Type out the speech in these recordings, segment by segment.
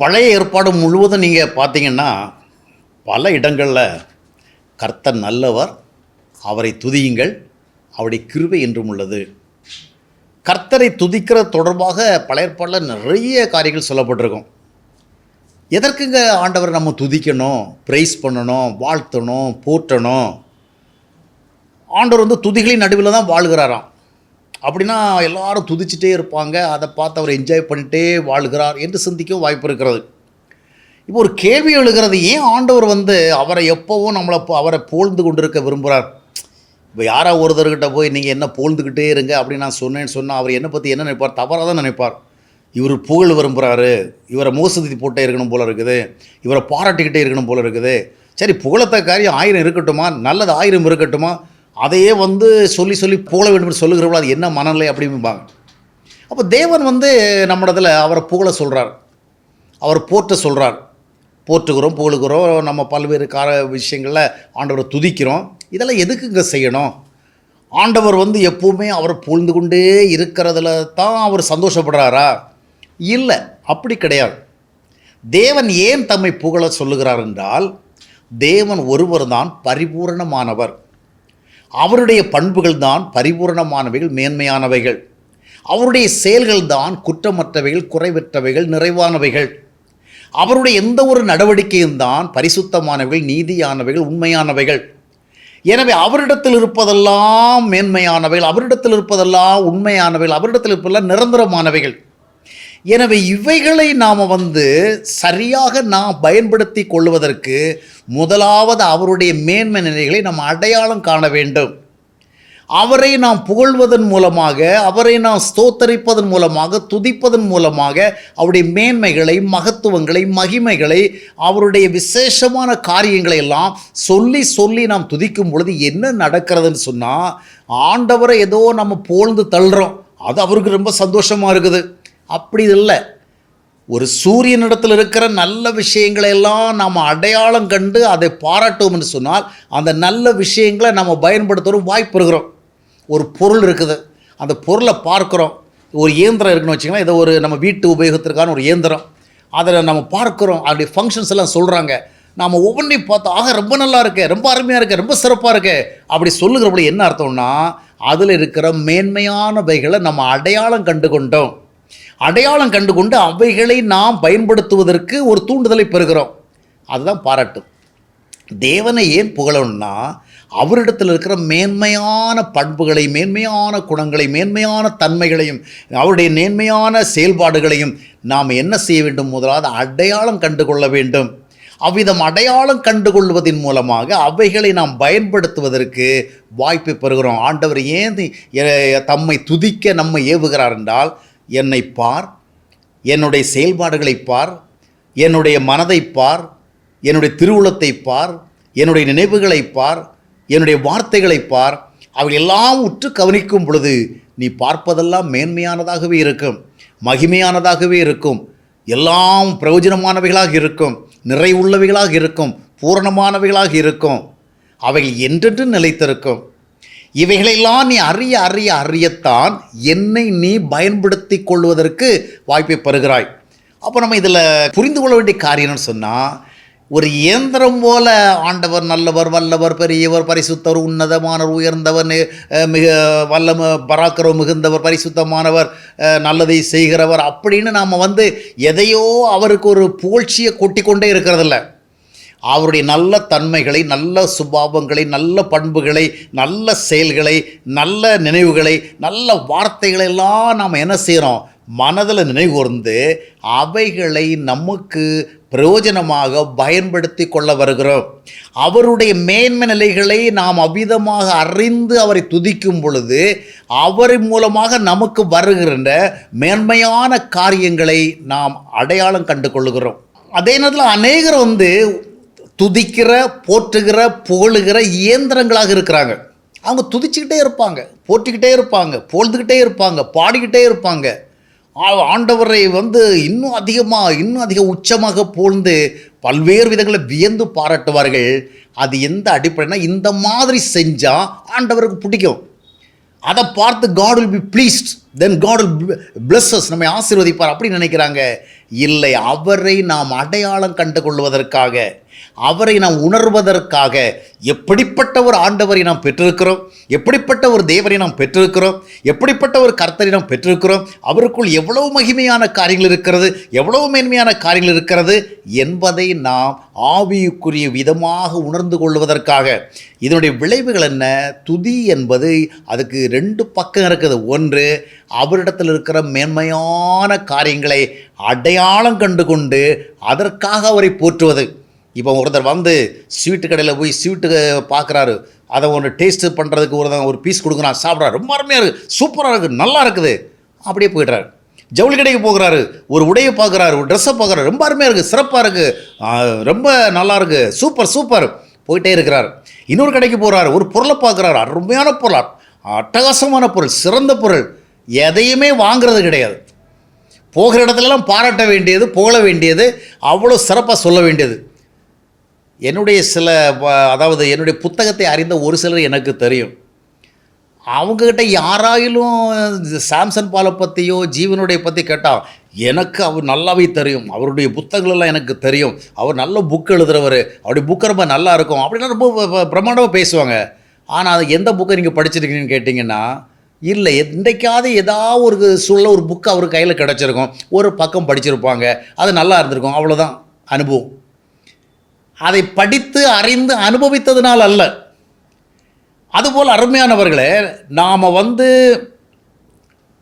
பழைய ஏற்பாடு முழுவதும் நீங்கள் பார்த்தீங்கன்னா பல இடங்களில் கர்த்தர் நல்லவர் அவரை துதியுங்கள் அவருடைய கிருபை என்றும் உள்ளது. கர்த்தரை துதிக்கிற தொடர்பாக பழைய ஏற்பாடில் நிறைய காரியங்கள் சொல்லப்பட்டிருக்கும். எதற்குங்க ஆண்டவரை நம்ம துதிக்கணும் ப்ரைஸ் பண்ணணும் வாழ்த்தணும் போற்றணும்? ஆண்டவர் வந்து துதிகளின் நடுவில் தான் வாழ்கிறாராம். அப்படின்னா எல்லாரும் துதிச்சிட்டே இருப்பாங்க. அதை பார்த்து அவர் என்ஜாய் பண்ணிட்டே வாழ்கிறார் என்று சிந்திக்கவும் வாய்ப்பு இருக்கிறது. இப்போ ஒரு கேள்வி எழுகிறது ஏன் ஆண்டவர் வந்து அவரை எப்போவும் நம்மளை அவரை போழ்ந்து கொண்டிருக்க விரும்புகிறார் இப்போ யாரோ ஒருத்தர்கிட்ட போய் நீங்கள் என்ன போழ்ந்துக்கிட்டே இருங்க அப்படின்னு நான் சொன்னேன்னு சொன்னால் அவர் என்னை பற்றி என்ன நினைப்பார்? தவறாக தான் நினைப்பார். இவர் புகழ் விரும்புகிறாரு இவரை மோசதி போட்டே இருக்கணும் போல இருக்குது. இவரை பாராட்டிக்கிட்டே இருக்கணும் போல இருக்குது. சரி புகழத்த காரியம் ஆயிரம் இருக்கட்டுமா? நல்லது ஆயிரம் இருக்கட்டுமா? அதையே வந்து சொல்லி சொல்லி புகழ வேண்டும் என்று சொல்லுகிறவர்கள் அது என்ன மனநிலை அப்படிம்பாங்க. அப்போ தேவன் வந்து நம்மிடத்தில் அவரை புகழ சொல்கிறார் அவர் போற்ற சொல்கிறார் போற்றுகிறோம் புகழுகிறோம் நம்ம பல்வேறு கார விஷயங்களில் ஆண்டவரை துதிக்கிறோம். இதெல்லாம் எதுக்குங்க செய்யணும்? ஆண்டவர் வந்து எப்போவுமே அவரை புகழ்ந்து கொண்டே இருக்கிறதுல தான் அவர் சந்தோஷப்படுறாரா? இல்லை அப்படி கிடையாது. தேவன் ஏன் தம்மை புகழ சொல்லுகிறார் என்றால் தேவன் ஒருவர் தான் பரிபூரணமானவர். அவருடைய பண்புகள் தான் பரிபூரணமானவைகள் மேன்மையானவைகள். அவருடைய செயல்கள் தான் குற்றமற்றவைகள் குறைவற்றவைகள் நிறைவானவைகள். அவருடைய எந்த ஒரு நடவடிக்கையும் தான் பரிசுத்தமானவைகள் நீதியானவைகள் உண்மையானவைகள். எனவே அவரிடத்தில் இருப்பதெல்லாம் மேன்மையானவைகள் அவரிடத்தில் இருப்பதெல்லாம் உண்மையானவைகள் அவரிடத்தில் இருப்பதெல்லாம் நிரந்தரமானவைகள். எனவே இவைகளை நாம் வந்து சரியாக நாம் பயன்படுத்தி கொள்வதற்கு முதலாவது அவருடைய மேன்மை நிலைகளை நாம் அடையாளம் காண வேண்டும். அவரை நாம் புகழ்வதன் மூலமாக அவரை நாம் ஸ்தோத்தரிப்பதன் மூலமாக துதிப்பதன் மூலமாக அவருடைய மேன்மைகளை மகத்துவங்களை மகிமைகளை அவருடைய விசேஷமான காரியங்களை எல்லாம் சொல்லி சொல்லி நாம் துதிக்கும் பொழுது என்ன நடக்கிறதுன்னு சொன்னால் ஆண்டவரை ஏதோ நம்ம போழ்ந்து தள்ளுறோம். அது அவருக்கு ரொம்ப சந்தோஷமாக இருக்குது. அப்படி இல்லை. ஒரு சூரியனிடத்தில் இருக்கிற நல்ல விஷயங்களை எல்லாம் நாம் அடையாளம் கண்டு அதை பாராட்டுவோம்னு சொன்னால் அந்த நல்ல விஷயங்களை நம்ம பயன்படுத்துகிறோம் வாய்ப்பு இருக்கிறோம். ஒரு பொருள் இருக்குது. அந்த பொருளை பார்க்குறோம். ஒரு இயந்திரம் இருக்குன்னு வச்சுக்கலாம் இதை ஒரு நம்ம வீட்டு உபயோகத்திற்கான ஒரு இயந்திரம். அதில் நம்ம பார்க்குறோம். அதனுடைய ஃபங்க்ஷன்ஸ் எல்லாம் சொல்கிறாங்க நாம் ஒவ்வொன்றையும் பார்த்தா ஆக ரொம்ப நல்லா இருக்கு ரொம்ப அருமையாக இருக்கு ரொம்ப சிறப்பாக இருக்கு. அப்படி சொல்லுகிறபடி என்ன அர்த்தம்னா அதில் இருக்கிற மேன்மையானவைகளை நம்ம அடையாளம் கண்டு கொண்டோம். அடையாளம் கண்டுகொண்டு அவைகளை நாம் பயன்படுத்துவதற்கு ஒரு தூண்டுதலை பெறுகிறோம். அதுதான் பாராட்டு. தேவனை ஏன் புகழணும்னா அவரிடத்தில் இருக்கிற மேன்மையான பண்புகளை மேன்மையான குணங்களை மேன்மையான தன்மைகளையும் அவருடைய மேன்மையான செயல்பாடுகளையும் நாம் என்ன செய்ய வேண்டும்? முதலாவது அடையாளம் கண்டுகொள்ள வேண்டும். அவ்விதம் அடையாளம் கண்டுகொள்வதன் மூலமாக அவைகளை நாம் பயன்படுத்துவதற்கு வாய்ப்பை பெறுகிறோம். ஆண்டவர் ஏன் தம்மை துதிக்க நம்மை ஏவுகிறார் என்றால் என்னை பார். என்னுடைய செயல்பாடுகளை பார். என்னுடைய மனதை பார். என்னுடைய திருவுளத்தை பார். என்னுடைய நினைவுகளை பார். என்னுடைய வார்த்தைகளை பார். அவை எல்லாம் உற்று கவனிக்கும் பொழுது நீ பார்ப்பதெல்லாம் மேன்மையானதாகவே இருக்கும். மகிமையானதாகவே இருக்கும். எல்லாம் பிரயோஜனமானவைகளாக இருக்கும். நிறைவுள்ளவைகளாக இருக்கும். பூரணமானவைகளாக இருக்கும். அவைகள் என்றென்று நிலைத்திருக்கும். இவைகளெல்லாம் நீ அறிய அறிய அறியத்தான் என்னை நீ பயன்படுத்தி கொள்வதற்கு வாய்ப்பை பெறுகிறாய். அப்போ நம்ம இதில் புரிந்து கொள்ள வேண்டிய காரியம்னு சொன்னால் ஒரு இயந்திரம் போல ஆண்டவர் நல்லவர் வல்லவர் பெரியவர் பரிசுத்தவர் உன்னதமானவர் உயர்ந்தவர் மிக வல்லம பராக்கிரம் மிகுந்தவர் பரிசுத்தமானவர் நல்லதை செய்கிறவர் அப்படின்னு நாம் வந்து எதையோ அவருக்கு ஒரு புகழ்ச்சியை கொட்டிக்கொண்டே இருக்கிறதில்ல. அவருடைய நல்ல தன்மைகளை நல்ல சுபாவங்களை நல்ல பண்புகளை நல்ல செயல்களை நல்ல நினைவுகளை நல்ல வார்த்தைகளை எல்லாம் நாம் என்ன செய்கிறோம் மனதில் நினைவுகூர்ந்து அவைகளை நமக்கு பிரயோஜனமாக பயன்படுத்தி கொள்ள வருகிறோம். அவருடைய மேன்மை நிலைகளை நாம் அவ்விதமாக அறிந்து அவரை துதிக்கும் பொழுது அவர் மூலமாக நமக்கு வருகின்ற மேன்மையான காரியங்களை நாம் அடையாளம் கண்டு கொள்ளுகிறோம் அதே நேரத்தில் அநேகர் வந்து துதிக்கிற போற்றுகிற புகழுகிற இயந்திரங்களாக இருக்கிறாங்க. அவங்க துதிச்சுக்கிட்டே இருப்பாங்க. போற்றிக்கிட்டே இருப்பாங்க. போழ்ந்துக்கிட்டே இருப்பாங்க. பாடிக்கிட்டே இருப்பாங்க. ஆண்டவரை வந்து இன்னும் அதிகமாக இன்னும் அதிக உச்சமாக புகழ்ந்து பல்வேறு விதங்களை வியந்து பாராட்டுவார்கள். அது எந்த அடிப்படைனா இந்த மாதிரி செஞ்சால் ஆண்டவருக்கு பிடிக்கும். அதை பார்த்து God will be blessed then God will blesses நம்மை ஆசீர்வதிப்பார். அப்படின்னு நினைக்கிறாங்க. இல்லை அவரை நாம் அடையாளம் கண்டு கொள்வதற்காக அவரை நாம் உணர்வதற்காக எப்படிப்பட்ட ஒரு ஆண்டவரை நாம் பெற்றிருக்கிறோம்? எப்படிப்பட்ட ஒரு தேவரை நாம் பெற்றிருக்கிறோம்? எப்படிப்பட்ட ஒரு கர்த்தரை நாம் பெற்றிருக்கிறோம்? அவருக்குள் எவ்வளவு மகிமையான காரியங்கள் இருக்கிறது? எவ்வளவு மேன்மையான காரியங்கள் இருக்கிறது? என்பதை நாம் ஆவியுக்குரிய விதமாக உணர்ந்து கொள்வதற்காக. இதனுடைய விளைவுகள் என்ன? துதி என்பது அதுக்கு ரெண்டு பக்கம் இருக்குது. ஒன்று அவரிடத்தில் இருக்கிற மேன்மையான காரியங்களை அடையாளம் கண்டு கொண்டு அதற்காக அவரை போற்றுவது. இப்போ ஒருத்தர் வந்து ஸ்வீட்டு கடையில் போய் ஸ்வீட்டு பார்க்குறாரு. அதை ஒன்று டேஸ்ட்டு பண்ணுறதுக்கு ஒருத்தன் ஒரு பீஸ் கொடுக்குறான் சாப்பிட்றாரு ரொம்ப அருமையாக இருக்குது சூப்பராக இருக்குது நல்லா இருக்குது. அப்படியே போயிடுறாரு. ஜவுளி கடைக்கு போகிறாரு. ஒரு உடையை பார்க்குறாரு. ஒரு ட்ரெஸ்ஸை பார்க்குறாரு. ரொம்ப அருமையாக இருக்குது சிறப்பாக இருக்குது ரொம்ப நல்லா இருக்குது சூப்பர் சூப்பர் போயிட்டே இருக்கிறார். இன்னொரு கடைக்கு போகிறாரு ஒரு பொருளை பார்க்குறாரு. அருமையான பொருள். அட்டகாசமான பொருள். சிறந்த பொருள். எதையுமே வாங்குறது கிடையாது. போகிற இடத்துலலாம் பாராட்ட வேண்டியது புகழ வேண்டியது. அவ்வளோ சிறப்பாக சொல்ல வேண்டியது. என்னுடைய சில அதாவது என்னுடைய புத்தகத்தை அறிந்த ஒரு சிலர் எனக்கு தெரியும். அவங்கக்கிட்ட யாராயிலும் சாம்சன் பாலை பற்றியோ ஜீவனுடைய பற்றி கேட்டால் எனக்கு அவர் நல்லாவே தெரியும். அவருடைய புத்தகங்களெல்லாம் எனக்கு தெரியும். அவர் நல்ல புக் எழுதுறவர். அவருடைய புக்கு ரொம்ப நல்லா இருக்கும். அப்படின்னா ரொம்ப பிரம்மாண்டமாக பேசுவாங்க. ஆனால் அது எந்த புக்கை நீங்கள் படிச்சிருக்கீங்கன்னு கேட்டிங்கன்னா இல்லை என்றைக்காவது ஏதாவது ஒரு சூழல ஒரு புக்கு அவர் கையில் கிடச்சிருக்கும். ஒரு பக்கம் படிச்சிருப்பாங்க. அது நல்லா இருந்திருக்கும். அவ்வளோதான் அனுபவம். அதை படித்து அறிந்து அனுபவித்ததுனால் அல்ல. அதுபோல் அருமையானவர்களே நாம் வந்து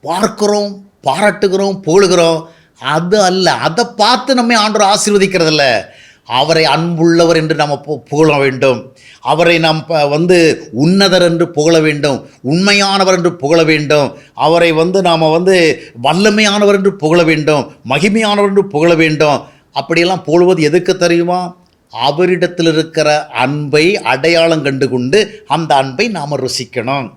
பார்க்குறோம் பாராட்டுகிறோம் புகழுகிறோம் அது அல்ல. அதை பார்த்து நம்மை ஆண்டவர் ஆசீர்வதிக்கிறதில்ல. அவரை அன்புள்ளவர் என்று நாம் பு- புகழ வேண்டும். அவரை நாம் வந்து உன்னதர் என்று புகழ வேண்டும். உண்மையானவர் என்று புகழ வேண்டும். அவரை வந்து நாம் வந்து வல்லமையானவர் என்று புகழ வேண்டும். மகிமையானவர் என்று புகழ வேண்டும். அப்படியெல்லாம் புகழ்வது எதுக்கு தெரியுமா? அவரிடத்தில் இருக்கிற அன்பை அடையாளம் கண்டு கொண்டு அந்த அன்பை நாம் ருசிக்கணும்.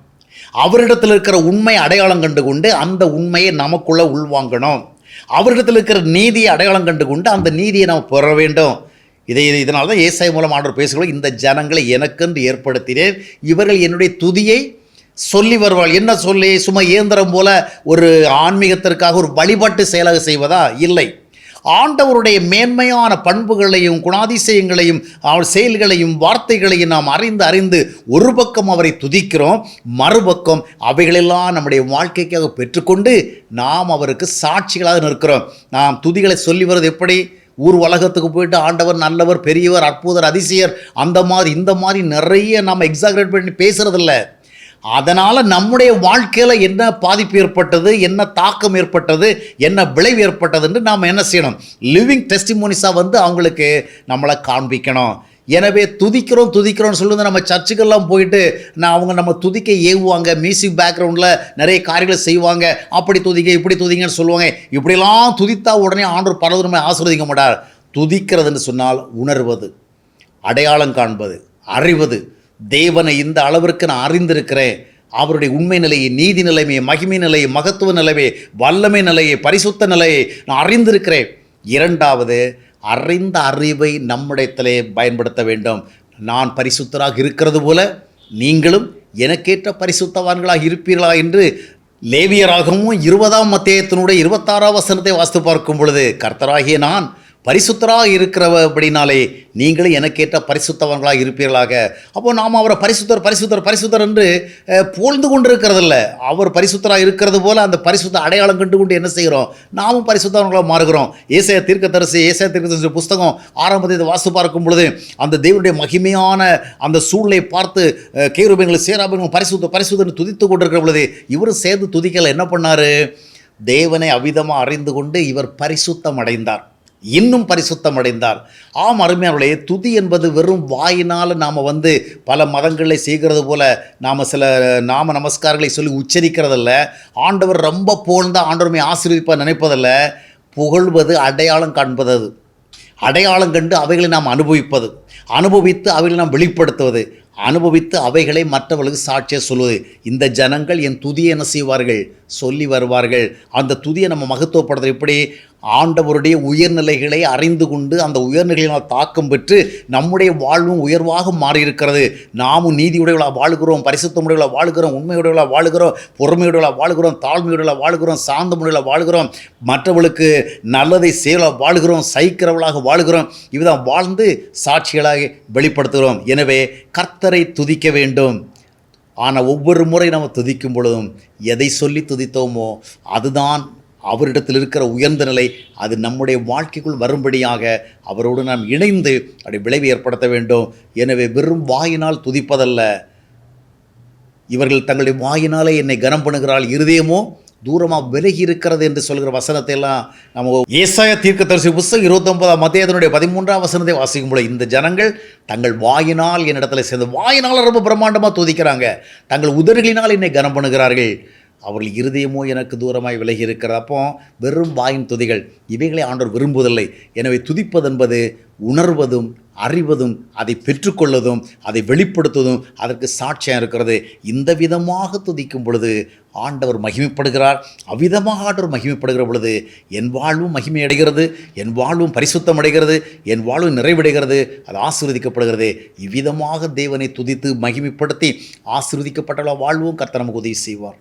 அவரிடத்தில் இருக்கிற உண்மை அடையாளம் கண்டு கொண்டு அந்த உண்மையை நமக்குள்ள உள்வாங்கணும். அவரிடத்தில் இருக்கிற நீதியை அடையாளம் கண்டு கொண்டு அந்த நீதியை நாம் பெற வேண்டும். இதை இதனால தான் ஏசாய் மூலம் ஆண்டவர் பேசுகிறோம் இந்த ஜனங்களை எனக்கென்று ஏற்படுத்தினேன். இவர்கள் என்னுடைய துதியை சொல்லி வருவாள் என்ன சொல்லி சும்மா இயந்திரம் போல ஒரு ஆன்மீகத்திற்காக ஒரு வழிபாட்டு செயலாக செய்வதா? இல்லை. ஆண்டவருடைய மேன்மையான பண்புகளையும் குணாதிசயங்களையும் அவர் செயல்களையும் வார்த்தைகளையும் நாம் அறிந்து அறிந்து ஒரு பக்கம் அவரை துதிக்கிறோம் மறுபக்கம் அவைகளெல்லாம் நம்முடைய வாழ்க்கைக்காக பெற்றுக்கொண்டு நாம் அவருக்கு சாட்சிகளாக நிற்கிறோம். நாம் துதிகளை சொல்லி வருவது எப்படி? ஊர் உலகத்துக்கு போயிட்டு ஆண்டவர் நல்லவர் பெரியவர் அற்புதர் அதிசயர் அந்த மாதிரி இந்த மாதிரி நிறைய நம்ம எக்ஸாகரேட் பண்ணி பேசுகிறதில்ல அதனால் நம்முடைய வாழ்க்கையில் என்ன பாதிப்பு ஏற்பட்டது என்ன தாக்கம் ஏற்பட்டது என்ன விளைவு ஏற்பட்டதுன்னு நாம் என்ன செய்யணும்? லிவிங் டெஸ்டிமோனிஸாக வந்து அவங்களுக்கு நம்மளை காண்பிக்கணும். எனவே துதிக்கிறோம் துதிக்கிறோம்னு சொல்லுங்க நம்ம சர்ச்சுக்கெல்லாம் போயிட்டு நான் அவங்க நம்ம துதிக்க ஏவுவாங்க மியூசிக் பேக்ரவுண்டில் நிறைய காரியங்களை செய்வாங்க. அப்படி துதிக்க இப்படி துதிங்கன்னு சொல்லுவாங்க. இப்படிலாம் துதித்தா உடனே ஆண்டோர் பரவதுமே ஆசீர்வதிக்க மாட்டார். துதிக்கிறதுன்னு சொன்னால் உணர்வது அடையாளம் காண்பது அறிவது தேவனை இந்த அளவிற்கு நான் அறிந்திருக்கிறேன். அவருடைய உண்மை நிலையை நீதி நிலைமையை மகிமை நிலையை மகத்துவ நிலையை வல்லமை நிலையை பரிசுத்த நிலையை நான் அறிந்திருக்கிறேன். இரண்டாவது அறிந்த அறிவை நம்மிடத்திலே பயன்படுத்த வேண்டும். நான் பரிசுத்தராக இருக்கிறது போல நீங்களும் எனக்கேற்ற பரிசுத்தவான்களாக இருப்பீர்களா என்று லேவியராகவும் இருபதாம் மத்தியத்தினுடைய இருபத்தாறாம் வசனத்தை வாசித்து பார்க்கும் பொழுது கர்த்தராகிய நான் பரிசுத்தராக இருக்கிறபடினாலே நீங்களும் எனக்கேற்ற பரிசுத்தவர்களாக இருப்பீர்களாக. அப்போ நாம் அவரை பரிசுத்தர் பரிசுத்தர் பரிசுத்தர் என்று போழ்ந்து கொண்டு கொண்டிருக்கிறதில்ல. அவர் பரிசுத்தராக இருக்கிறது போல் அந்த பரிசுத்த அடையாளம் கண்டு கொண்டு என்ன செய்கிறோம்? நாமும் பரிசுத்தவர்களாக மாறுகிறோம். ஏசைய தீர்க்கதரிசி ஏசைய தீர்க்கதரிசி புஸ்தகம் ஆரம்பத்தை வாசு பார்க்கும் பொழுது அந்த தேவனுடைய மகிமையான அந்த சூழலை பார்த்து அஹ், கேருபீன்கள் பரிசுத்த பரிசுத்தன்னு துதித்து கொண்டிருக்கிற பொழுது இவரும் சேர்ந்து துதிக்கலை. என்ன பண்ணாரு? தேவனை அவிதமாக அறிந்து கொண்டு இவர் பரிசுத்தம் அடைந்தார். இன்னும் பரிசுத்தம் அடைந்தார் ஆம் அருமையானவர்களே துதி என்பது வெறும் வாயினால் நாம் வந்து பல மதங்களை செய்கிறது போல நாம் சில நாம நமஸ்காரங்களை சொல்லி உச்சரிக்கிறதில்ல. ஆண்டவர் ரொம்ப புகழ்ந்த ஆண்டவருமே ஆசீர்விப்பாக நினைப்பதில்ல. புகழ்வது அடையாளம் காண்பது அது. அடையாளம் கண்டு அவைகளை நாம் அனுபவிப்பது. அனுபவித்து அவைகளை நாம் வெளிப்படுத்துவது. அனுபவித்து அவைகளை மற்றவர்களுக்கு சாட்சியை சொல்வது. இந்த ஜனங்கள் என் துதியை என்ன செய்வார்கள்? சொல்லி வருவார்கள். அந்த துதியை நம்ம மகத்துவப்படுத்துறது எப்படி? ஆண்டவருடைய உயர்நிலைகளை அறிந்து கொண்டு அந்த உயர்நிலைகளால் தாக்கம் பெற்று நம்முடைய வாழ்வும் உயர்வாக மாறியிருக்கிறது. நாமும் நீதியுடையவளாக வாழ்கிறோம் பரிசுத்தமுடையவளாக வாழ்கிறோம் உண்மையுடையவளாக வாழ்கிறோம் பொறுமையுடையவளாக வாழ்கிறோம் தாழ்மையுடையவளாக வாழ்கிறோம் சாந்தமுடையவளாக வாழ்கிறோம் மற்றவர்களுக்கு நல்லதை செய்யலாம் வாழ்கிறோம் சகிக்கிறவளாக வாழ்கிறோம் இவ்விதம் வாழ்ந்து சாட்சிகளாக வெளிப்படுத்துகிறோம். எனவே கர்த்தரை துதிக்க வேண்டும். ஆனால் ஒவ்வொரு முறை நம்ம துதிக்கும் பொழுதும் எதை சொல்லி துதித்தோமோ அதுதான் அவரிடத்தில் இருக்கிற உயர்ந்த நிலை அது நம்முடைய வாழ்க்கைக்குள் வரும்படியாக அவரோடு நாம் இணைந்து அப்படி விளைவு ஏற்படுத்த வேண்டும். எனவே வெறும் வாயினால் துதிப்பதல்ல. இவர்கள் தங்களுடைய வாயினாலே என்னை கனம் பண்ணுகிறாள் இருதயமோ தூரமாக விலகி இருக்கிறது என்று சொல்கிற வசனத்தை எல்லாம் நம்ம ஏசாய தீர்க்கதரிசி புஸ்தகம் இருபத்தொன்பதாம் மத்தியதனுடைய பதிமூன்றாம் வசனத்தை வாசிக்கும் போல இந்த ஜனங்கள் தங்கள் வாயினால் என்னிடத்தில் சேர்ந்து வாயினால் ரொம்ப பிரம்மாண்டமாக துதிக்கிறாங்க. தங்கள் உதடுகளினால் என்னை கனம் பண்ணுகிறார்கள். அவர்கள் இருதயமோ எனக்கு தூரமாய் விலகி இருக்கிறப்போ வெறும் வாயின் துதிகள் இவைகளை ஆண்டவர் விரும்புவதில்லை. எனவே துதிப்பதென்பது உணர்வதும் அறிவதும் அதை பெற்றுக்கொள்வதும் அதை வெளிப்படுத்துவதும் அதற்கு சாட்சியாக இருக்கிறது. இந்த விதமாக துதிக்கும் பொழுது ஆண்டவர் மகிமைப்படுகிறார். அவ்விதமாக ஆண்டவர் மகிமைப்படுகிற பொழுது என் வாழ்வும் மகிமை அடைகிறது என் வாழ்வும் பரிசுத்தம் அடைகிறது என் வாழ்வும் நிறைவடைகிறது அது ஆசீர்வதிக்கப்படுகிறது. இவ்விதமாக தேவனை துதித்து மகிமைப்படுத்தி ஆசீர்வதிக்கப்பட்ட வாழ்வும் கர்த்தர் நமக்கு உதவி செய்வார்.